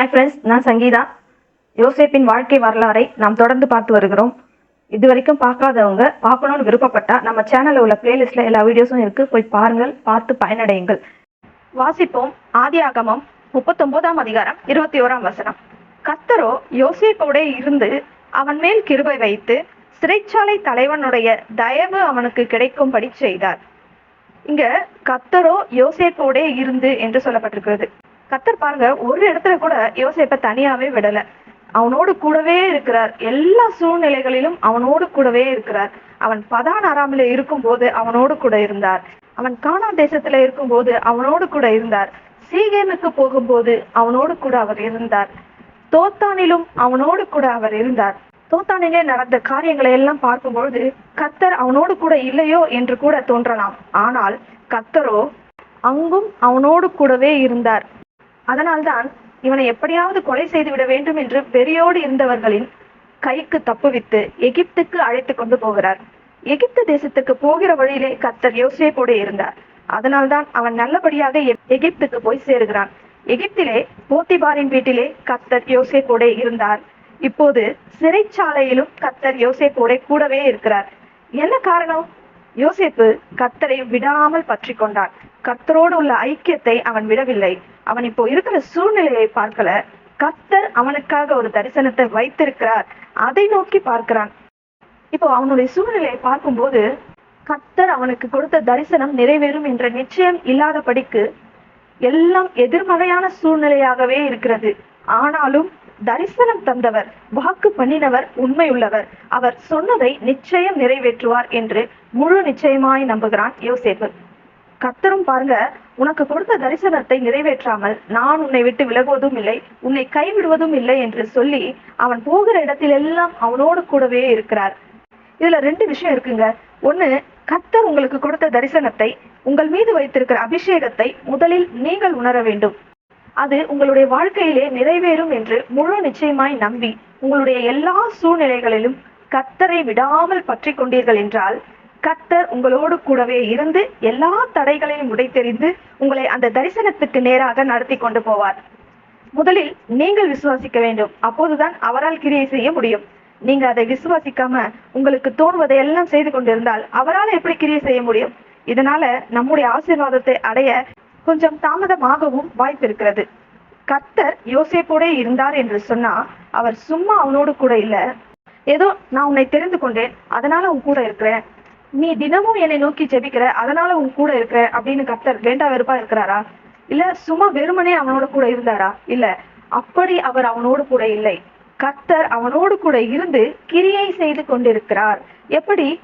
Hi friends நான் சங்கீதா. யோசேப்பின் வாழ்க்கை வரலாறை நாம் தொடர்ந்து பார்த்து வருகிறோம். இது வரைக்கும் பார்க்காதவங்க பார்க்கணும்னு விருப்பப்பட்டா நம்ம சேனலில் உள்ள பிளேலிஸ்ட்ல எல்லா வீடியோஸும் இருக்கு. போய் பாருங்கள் பார்த்து பயனடையுங்கள். வாசிப்போம் ஆதி ஆகமம் முப்பத்தொன்பதாம் அதிகாரம் இருபத்தி ஓராம் வசனம். கத்தரோ யோசேப்போட இருந்து அவன் மேல் கிருபை வைத்து சிறைச்சாலை தலைவனுடைய தயவு அவனுக்கு கிடைக்கும்படி செய்தார். இங்க கத்தரோ யோசேப்போட இருந்து என்று சொல்லப்பட்டிருக்கிறது. கத்தர் பாருங்க ஒரு இடத்துல கூட யோசிப்ப தனியாவே விடல. அவனோடு கூடவே இருக்கிறார். எல்லா சூழ்நிலைகளிலும் அவனோடு கூடவே இருக்கிறார். அவன் பதான் அறாமல இருக்கும்போது அவனோடு கூட இருந்தார். அவன் கானா தேசத்துல இருக்கும் போது அவனோடு கூட இருந்தார். சீகேமுக்கு போகும்போது அவனோடு கூட அவர் இருந்தார். தோத்தானிலும் அவனோடு கூட அவர் இருந்தார். தோத்தானிலே நடந்த காரியங்களை எல்லாம் பார்க்கும்பொழுது கத்தர் அவனோடு கூட இல்லையோ என்று கூட தோன்றலாம். ஆனால் கத்தரோ அங்கும் அவனோடு கூடவே இருந்தார். அதனால்தான் இவனை எப்படியாவது கொலை செய்து விட வேண்டும் என்று வெறியோடு இருந்தவர்களின் கைக்கு தப்புவித்து எகிப்துக்கு அழைத்து கொண்டு போகிறார். எகிப்து தேசத்துக்கு போகிற வழியிலே கத்தர் யோசேப்போடு இருந்தார். அதனால்தான் அவன் நல்லபடியாக எகிப்துக்கு போய் சேருகிறான். எகிப்திலே போத்திபாரின் வீட்டிலே கத்தர் யோசேப்போட இருந்தார். இப்போது சிறைச்சாலையிலும் கத்தர் யோசேப்போட கூடவே இருக்கிறார். என்ன காரணம்? யோசேப்பு கத்தரை விடாமல் பற்றி கொண்டான். கத்தரோடு உள்ள ஐக்கியத்தை அவன் விடவில்லை. அவன் இப்போ இருக்கிற சூழ்நிலையை பார்க்கல. கத்தர் அவனுக்காக ஒரு தரிசனத்தை வைத்திருக்கிறார். அதை நோக்கி பார்க்கிறான். இப்போ அவனுடைய சூழ்நிலையை பார்க்கும்போது கத்தர் அவனுக்கு கொடுத்த தரிசனம் நிறைவேறும் என்ற நிச்சயம் இல்லாதபடிக்கு எல்லாம் எதிர்மறையான சூழ்நிலையாகவே இருக்கிறது. ஆனாலும் தரிசனம் தந்தவர் வாக்கு பண்ணினவர் உண்மையுள்ளவர் அவர் சொன்னதை நிச்சயம் நிறைவேற்றுவார் என்று முழு நிச்சயமாய் நம்புகிறான் யோசேப்பு. கத்தரும் பாருங்க உனக்கு கொடுத்த தரிசனத்தை நிறைவேற்றாமல் நான் உன்னை விட்டு விலகுவதும் இல்லை உன்னை கைவிடுவதும் இல்லை என்று சொல்லி அவன் போகிற இடத்திலெல்லாம் அவனோடு கூடவே இருக்கிறார். இதுல ரெண்டு விஷயம் இருக்குங்க. ஒண்ணு கத்தர் உங்களுக்கு கொடுத்த தரிசனத்தை உங்கள் மீது வைத்திருக்கிற அபிஷேகத்தை முதலில் நீங்கள் உணர வேண்டும். அது உங்களுடைய வாழ்க்கையிலே நிறைவேறும் என்று முழு நிச்சயமாய் நம்பி உங்களுடைய எல்லா சூழ்நிலைகளிலும் கத்தரை விடாமல் பற்றி கொண்டீர்கள் என்றால் கத்தர் உங்களோடு கூடவே இருந்து எல்லா தடைகளையும் உடைத்தெறிந்து உங்களை அந்த தரிசனத்துக்கு நேராக நடத்தி கொண்டு போவார். முதலில் நீங்கள் விசுவாசிக்க வேண்டும். அப்போதுதான் அவரால் கிரியை செய்ய முடியும். நீங்க அதை விசுவாசிக்காம உங்களுக்கு தோணுவதை எல்லாம் செய்து கொண்டிருந்தால் அவரால் எப்படி கிரியை செய்ய முடியும்? இதனால நம்முடைய ஆசீர்வாதத்தை அடைய கொஞ்சம் தாமதமாகவும் வாய்ப்பு இருக்கிறது. கர்த்தர் யோசேப்போடே இருந்தார் என்று சொன்னா அவர் சும்மா அவனோடு கூட இல்ல. ஏதோ நான் உன்னை தெரிந்து கொண்டேன். அதனால உன் கூட இருக்கிறேன். நீ தினமும் என்னை நோக்கி ஜெபிக்கிற அதனால உன் கூட இருக்கிற அப்படின்னு கத்தர் வேண்டா வெறுப்பா இருக்கிறாரா? இல்ல சும்மா வெறுமனே அவனோட கூட இருந்தாரா? இல்ல. அப்படி அவர் அவனோடு கூட இல்லை. கத்தர் அவனோடு கூட இருந்து கிரியை செய்து கொண்டிருக்கிறார். எப்படி?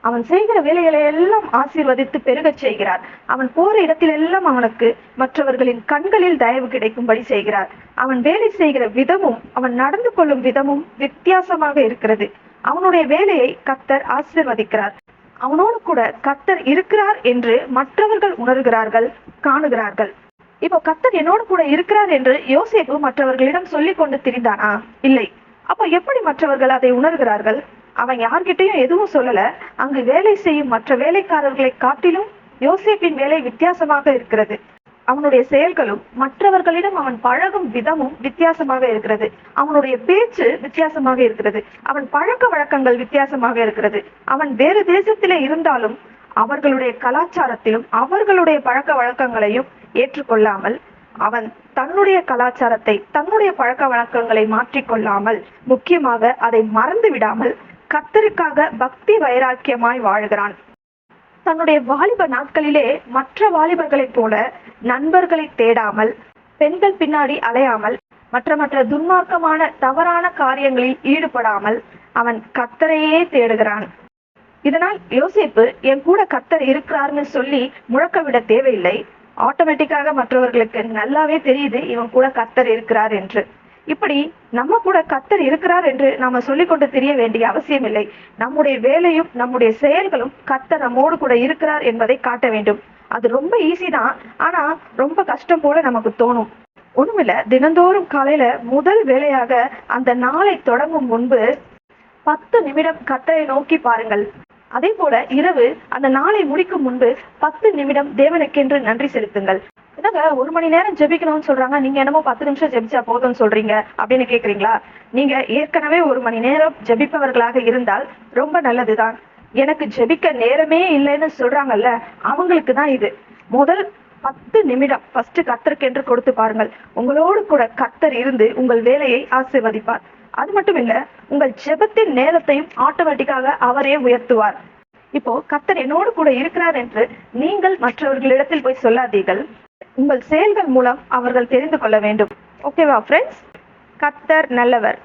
அவன் செய்கிற வேலைகளை எல்லாம் ஆசீர்வதித்து பெருகச் செய்கிறார். அவன் போற இடத்தில் எல்லாம் அவனுக்கு மற்றவர்களின் கண்களில் தயவு கிடைக்கும்படி செய்கிறார். அவன் வேலை செய்கிற விதமும் அவன் நடந்து கொள்ளும் விதமும் வித்தியாசமாக இருக்கிறது. அவனுடைய வேலையை கத்தர் ஆசீர்வதிக்கிறார். அவனோடு கூட கத்தர் இருக்கிறார் என்று மற்றவர்கள் உணர்கிறார்கள் காணுகிறார்கள். இப்போ கத்தர் என்னோடு கூட இருக்கிறார் என்று யோசேப்பு மற்றவர்களிடம் சொல்லிக் கொண்டு திரிந்தானா? இல்லை. அப்போ எப்படி மற்றவர்கள் அதை உணர்கிறார்கள்? அவன் யார்கிட்டயும் எதுவும் சொல்லல. அங்கு வேலை செய்யும் மற்ற வேலைக்காரர்களை காட்டிலும் யோசேப்பின் வேலை வித்தியாசமாக இருக்கிறது. அவனுடைய செயல்களும் மற்றவர்களிடம் அவன் பழகும் விதமும் வித்தியாசமாக இருக்கிறது. அவனுடைய பேச்சு வித்தியாசமாக இருக்கிறது. அவன் பழக்க வழக்கங்கள் வித்தியாசமாக இருக்கிறது. அவன் வேறு தேசத்திலே இருந்தாலும் அவர்களுடைய கலாச்சாரத்திலும் அவர்களுடைய பழக்க வழக்கங்களையும் ஏற்றுக்கொள்ளாமல் அவன் தன்னுடைய கலாச்சாரத்தை தன்னுடைய பழக்க வழக்கங்களை மாற்றிக்கொள்ளாமல் முக்கியமாக அதை மறந்து விடாமல் கத்தருக்காக பக்தி வைராக்கியமாய் வாழ்கிறான். தன்னுடைய வாலிப நாட்களிலே மற்ற வாலிபர்களைப் போல நண்பர்களை தேடாமல் பெண்கள் பின்னாடி அலையாமல் மற்ற மற்ற துன்மார்க்கமான தவறான காரியங்களில் ஈடுபடாமல் அவன் கத்தரையே தேடுகிறான். இதனால் யோசிப்பு என் கூட கத்தர் இருக்கிறார்னு சொல்லி முழக்க விட தேவையில்லை. ஆட்டோமேட்டிக்காக மற்றவர்களுக்கு நல்லாவே தெரியுது இவன் கூட கத்தர் இருக்கிறார் என்று. இப்படி நம்ம கூட கத்தர் இருக்கிறார் என்று நாம சொல்லிக்கொண்டு தெரிய வேண்டிய அவசியம் இல்லை நம்முடைய வேலையும் நம்முடைய செயல்களும் கத்தர் நம்மோடு கூட இருக்கிறார் என்பதை காட்ட வேண்டும். அது ரொம்ப ஈஸி தான். ஆனா ரொம்ப கஷ்டம் போல நமக்கு தோணும். ஒண்ணுமில்ல தினந்தோறும் காலையில முதல் வேலையாக அந்த நாளை தொடங்கும் முன்பு பத்து நிமிடம் கத்தரை நோக்கி பாருங்கள். அதே போல இரவு அந்த நாளை முடிக்கும் முன்பு பத்து நிமிடம் தேவனுக்கென்று நன்றி செலுத்துங்கள். என்னங்க ஒரு மணி நேரம் ஜெபிக்கணும்னு சொல்றாங்க நீங்க என்னமோ பத்து நிமிஷம் ஜெபிச்சா போதும்னு சொல்றீங்க அப்படின்னு கேக்குறீங்களா? நீங்க ஏற்கனவே ஒரு மணி நேரம் ஜெபிப்பவர்களாக இருந்தால் ரொம்ப நல்லதுதான். எனக்கு ஜெபிக்க நேரமே இல்லைன்னு சொல்றாங்கல்ல அவங்களுக்கு தான் இது. முதல் பத்து நிமிடம் ஃபர்ஸ்ட் கத்தருக்கு என்று கொடுத்து பாருங்கள். உங்களோடு கூட கத்தர் இருந்து உங்கள் வேலையை ஆசிர்வதிப்பார். அது மட்டும் இல்ல உங்கள் ஜெபத்தின் நேரத்தையும் ஆட்டோமேட்டிக்காக அவரே உயர்த்துவார். இப்போ கத்தர் என்னோடு கூட இருக்கிறார் என்று நீங்கள் மற்றவர்களிடத்தில் போய் சொல்லாதீர்கள். உங்கள் செயல்கள் மூலம் அவர்கள் தெரிந்து கொள்ள வேண்டும். ஓகேவா ஃப்ரெண்ட்ஸ் கத்தர் நல்லவர்.